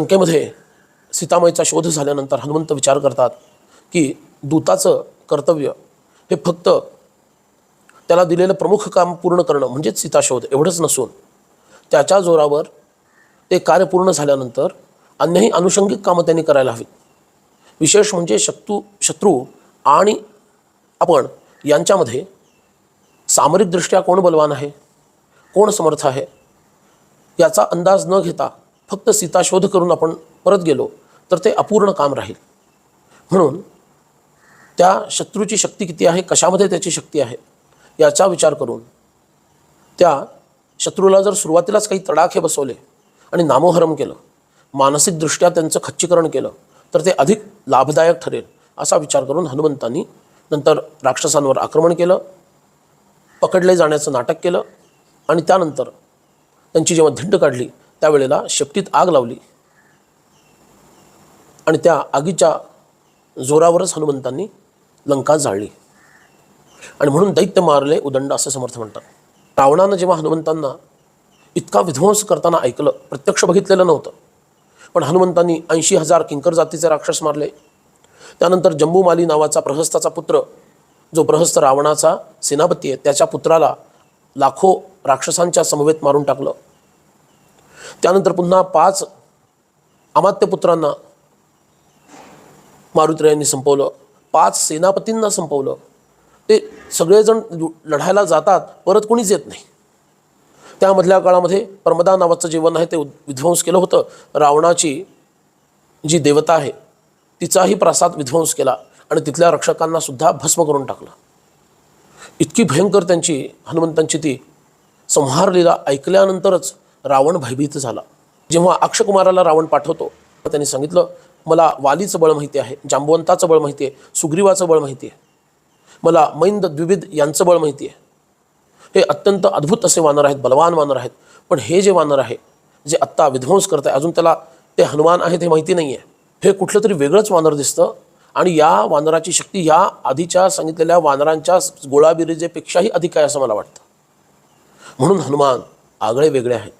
लंकेमध्ये सीतामाईचा शोध झाल्यानंतर हनुमंत विचार करतात की दूताचं कर्तव्य हे फक्त त्याला दिलेलं प्रमुख काम पूर्ण करणं म्हणजेच सीताशोध एवढंच नसून त्याच्या जोरावर ते कार्य पूर्ण झाल्यानंतर अन्यही अनुषंगिक कामं त्यांनी करायला हवीत. विशेष म्हणजे शत्रू शत्रू आणि आपण यांच्यामध्ये सामरिकदृष्ट्या कोण बलवान आहे? कोण समर्थ आहे? याचा अंदाज न घेता फक्त सीताशोध करून आपण परत गेलो तर ते अपूर्ण काम राहील. म्हणून त्या शत्रूची शक्ती किती आहे कशामध्ये त्याची शक्ती आहे याचा विचार करून त्या शत्रूला जर सुरुवातीलाच काही तडाखे बसवले आणि नामोहरम केलं मानसिकदृष्ट्या त्यांचं खच्चीकरण केलं तर ते अधिक लाभदायक ठरेल असा विचार करून हनुमंतांनी नंतर राक्षसांवर आक्रमण केलं पकडले जाण्याचं नाटक केलं आणि त्यानंतर त्यांची जेव्हा धिंड काढली त्यावेळेला शेपटीत आग लावली. आणि त्या आगीच्या जोरावरच हनुमंतांनी लंका जाळली. आणि म्हणून दैत्य मारले उदंड असं समर्थ म्हणतात. रावणानं जेव्हा हनुमंतांना इतका विध्वंस करताना ऐकलं प्रत्यक्ष बघितलेलं नव्हतं. पण हनुमंतांनी ऐंशी हजार किंकर जातीचे राक्षस मारले. त्यानंतर जम्बूमाली नावाचा प्रहस्ताचा पुत्र जो प्रहस्त रावणाचा सेनापती आहे त्याच्या पुत्राला लाखो राक्षसांच्या समवेत मारून टाकलं. त्यानंतर पुन्हा पाच अमात्य पुत्रांना संपवलं. पाच सेनापतींना संपवलं. ते सगळेजण लढायला जातात परत कोणीच येत नाही. त्यामधल्या काळामध्ये प्रमदा नावाचं जीवन आहे ते विध्वंस केलं होतं. रावणाची जी देवता आहे तिचाही प्रासाद विध्वंस केला आणि तिथल्या रक्षकांना सुद्धा भस्म करून टाकलं. इतकी भयंकर त्यांची हनुमंतांची ती संहारलीला ऐकल्यानंतरच रावण भयभीत झाला. जेव्हा अक्षकुमाराला रावण पाठवतो त्यांनी सांगितलं मला वालीचं बळ माहिती आहे जांबवंताचं बळ माहिती आहे सुग्रीवाचं बळ माहिती आहे. मला मैंद द्विविध यांचं बळ माहिती आहे. हे अत्यंत अद्भुत असे वानर आहेत बलवान वानर आहेत. पण हे जे वानर आहे जे आत्ता विध्वंस करत आहे अजून त्याला ते हनुमान आहेत हे माहिती नाही आहे हे कुठलं तरी वेगळंच वानर दिसतं आणि या वानराची शक्ती या आधीच्या सांगितलेल्या वानरांच्या गोळाबिरीजेपेक्षाही अधिक आहे असं मला वाटतं. म्हणून हनुमान आगळे वेगळे आहेत.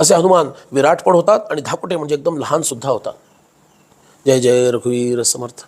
असे हनुमान विराट पण होतात आणि धाकुटे म्हणजे एकदम लहानसुद्धा होतात. जय जय रघुवीर समर्थ.